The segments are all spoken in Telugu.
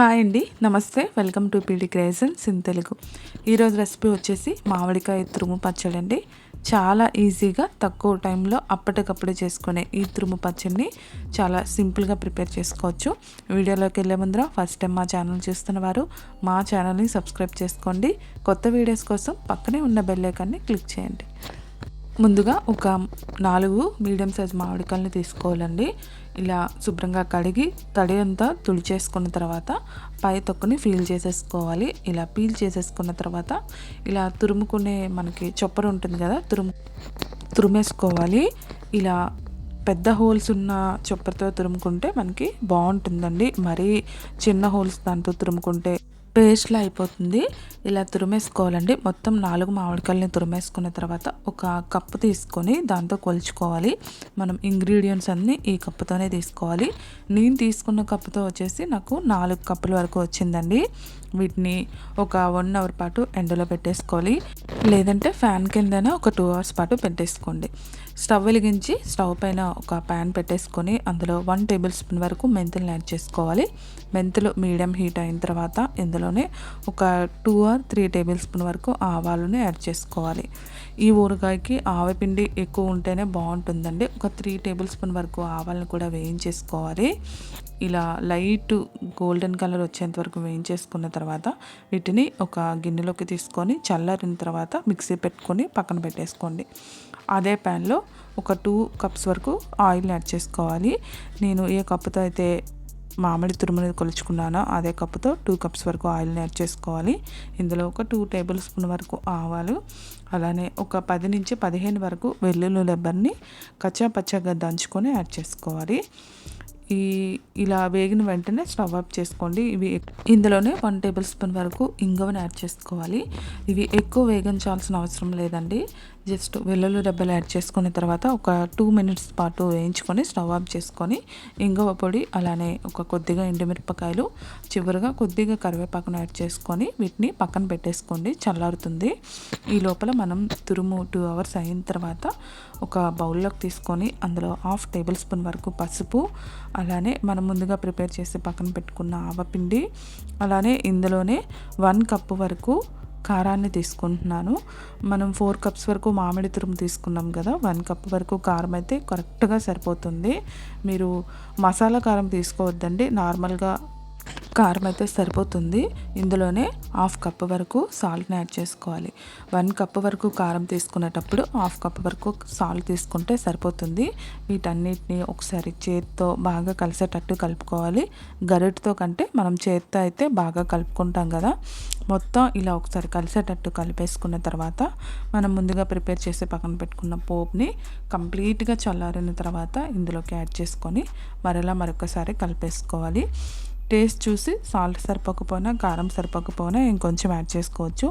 హాయ్ అండి నమస్తే. Welcome to PD crazens in Telugu. ఈరోజు రెసిపీ వచ్చేసి మామిడికాయ తురుము పచ్చడి అండి. చాలా ఈజీగా తక్కువ టైంలో అప్పటికప్పుడు చేసుకునే ఈ తురుము పచ్చడిని చాలా సింపుల్గా ప్రిపేర్ చేసుకోవచ్చు. వీడియోలోకి వెళ్ళే ముందర ఫస్ట్ టైం మా ఛానల్ చూస్తున్న వారు మా ఛానల్ని సబ్స్క్రైబ్ చేసుకోండి. కొత్త వీడియోస్ కోసం పక్కనే ఉన్న బెల్ ఐకాన్ని క్లిక్ చేయండి. ముందుగా ఒక నాలుగు మీడియం సైజ్ మామిడికాయలని తీసుకోవాలండి. ఇలా శుభ్రంగా కడిగి తడి అంతా తుడిచేసుకున్న తర్వాత పై తొక్కని ఫీల్ చేసేసుకోవాలి. ఇలా పీల్ చేసేసుకున్న తర్వాత ఇలా తురుముకునే మనకి చొప్పర ఉంటుంది కదా తురుము తురిమేసుకోవాలి. ఇలా పెద్ద హోల్స్ ఉన్న చొప్పరతో తురుముకుంటే మనకి బాగుంటుందండి. మరీ చిన్న హోల్స్ దాంతో తురుముకుంటే పేస్ట్లా అయిపోతుంది. ఇలా తురిమేసుకోవాలండి. మొత్తం నాలుగు మామిడికాయలని తురిమేసుకున్న తర్వాత ఒక కప్పు తీసుకొని దాంతో కొలుచుకోవాలి. మనం ఇంగ్రీడియంట్స్ అన్నీ ఈ కప్పుతోనే తీసుకోవాలి. నేను తీసుకున్న కప్పుతో వచ్చేసి నాకు నాలుగు కప్పుల వరకు వచ్చిందండి. వీటిని ఒక వన్ అవర్ పాటు ఎండలో పెట్టేసుకోవాలి. లేదంటే ఫ్యాన్ కిందన ఒక టూ అవర్స్ పాటు పెట్టేసుకోండి. స్టవ్ వెలిగించి స్టవ్ పైన ఒక ప్యాన్ పెట్టేసుకొని అందులో వన్ టేబుల్ స్పూన్ వరకు మెంతులను యాడ్ చేసుకోవాలి. మెంతులు మీడియం హీట్ అయిన తర్వాత ఇందులోనే ఒక two or three tablespoon వరకు ఆవాలను యాడ్ చేసుకోవాలి. ఈ ఊరగాయకి ఆవపిండి ఎక్కువ ఉంటేనే బాగుంటుందండి. ఒక త్రీ టేబుల్ స్పూన్ వరకు ఆవాలను కూడా వేయించేసుకోవాలి. ఇలా లైట్ గోల్డెన్ కలర్ వచ్చేంత వరకు వేయించేసుకున్న తర్వాత వీటిని ఒక గిన్నెలోకి తీసుకొని చల్లారిన తర్వాత మిక్సీ పెట్టుకొని పక్కన పెట్టేసుకోండి. అదే ప్యాన్లో ఒక టూ కప్స్ వరకు ఆయిల్ యాడ్ చేసుకోవాలి. నేను ఏ కప్పుతో అయితే మామిడి తురుముని కొలుచుకున్నానో అదే కప్పుతో టూ కప్స్ వరకు ఆయిల్ని యాడ్ చేసుకోవాలి. ఇందులో ఒక టూ టేబుల్ స్పూన్ వరకు ఆవాలు అలానే ఒక పది నుంచి పదిహేను వరకు వెల్లుల్లి లెబ్బర్ని కచ్చా పచ్చగా దంచుకొని యాడ్ చేసుకోవాలి. ఈ ఇలా వేగిన వెంటనే స్టవ్ ఆఫ్ చేసుకోండి. ఇవి ఇందులోనే వన్ టేబుల్ స్పూన్ వరకు ఇంగవని యాడ్ చేసుకోవాలి. ఇవి ఎక్కువ వేగించాల్సిన అవసరం లేదండి. జస్ట్ వెల్లుల్లి డబ్బలు యాడ్ చేసుకున్న తర్వాత ఒక టూ మినిట్స్ పాటు వేయించుకొని స్టవ్ ఆఫ్ చేసుకొని ఇంగువ పొడి అలానే ఒక కొద్దిగా ఎండుమిరపకాయలు చివరిగా కొద్దిగా కరివేపాకును యాడ్ చేసుకొని వీటిని పక్కన పెట్టేసుకోండి చల్లారుతుంది. ఈ లోపల మనం తురుము టూ అవర్స్ అయిన తర్వాత ఒక బౌల్లోకి తీసుకొని అందులో హాఫ్ టేబుల్ స్పూన్ వరకు పసుపు అలానే మనం ముందుగా ప్రిపేర్ చేసి పక్కన పెట్టుకున్న ఆవపిండి అలానే ఇందులోనే వన్ కప్పు వరకు కారాన్ని తీసుకుంటున్నాను. మనం ఫోర్ కప్స్ వరకు మామిడి తురుము తీసుకున్నాం కదా వన్ కప్ వరకు కారం అయితే కరెక్ట్గా సరిపోతుంది. మీరు మసాలా కారం తీసుకోవద్దండి నార్మల్గా కారం అయితే సరిపోతుంది. ఇందులోనే హాఫ్ కప్ వరకు సాల్ట్ని యాడ్ చేసుకోవాలి. వన్ కప్ వరకు కారం తీసుకునేటప్పుడు హాఫ్ కప్ వరకు సాల్ట్ తీసుకుంటే సరిపోతుంది. వీటన్నిటిని ఒకసారి చేతితో బాగా కలిసేటట్టు కలుపుకోవాలి. గరిటతో కంటే మనం చేత్తో అయితే బాగా కలుపుకుంటాం కదా మొత్తం ఇలా ఒకసారి కలిసేటట్టు కలిపేసుకున్న తర్వాత మనం ముందుగా ప్రిపేర్ చేసి పక్కన పెట్టుకున్న పోపుని కంప్లీట్గా చల్లారిన తర్వాత ఇందులోకి యాడ్ చేసుకొని మరలా మరొకసారి కలిపేసుకోవాలి. టేస్ట్ చూసి సాల్ట్ సరిపోకపోయినా కారం సరిపోకపోయినా ఇంకొంచెం యాడ్ చేసుకోవచ్చు.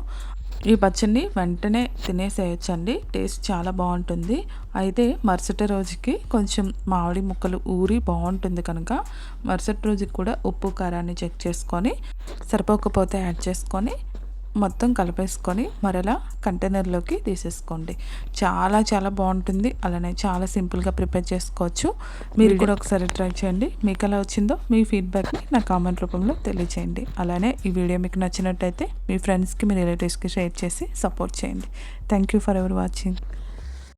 ఈ పచ్చడిని వెంటనే తినేసేయచ్చండి. టేస్ట్ చాలా బాగుంటుంది. అయితే మరుసటి రోజుకి కొంచెం మామిడి ముక్కలు ఊరి బాగుంటుంది కనుక మరుసటి రోజుకి కూడా ఉప్పు కారాన్ని చెక్ చేసుకొని సరిపోకపోతే యాడ్ చేసుకొని మొత్తం కలిపేసుకొని మరలా కంటైనర్లోకి తీసేసుకోండి. చాలా చాలా బాగుంటుంది. అలానే చాలా సింపుల్గా ప్రిపేర్ చేసుకోవచ్చు. మీరు కూడా ఒకసారి ట్రై చేయండి. మీకు ఎలా వచ్చిందో మీ ఫీడ్బ్యాక్ని నా కామెంట్ రూపంలో తెలియచేయండి. అలానే ఈ వీడియో మీకు నచ్చినట్టయితే మీ ఫ్రెండ్స్కి మీ రిలేటివ్స్కి షేర్ చేసి సపోర్ట్ చేయండి. Thank you for ever watching.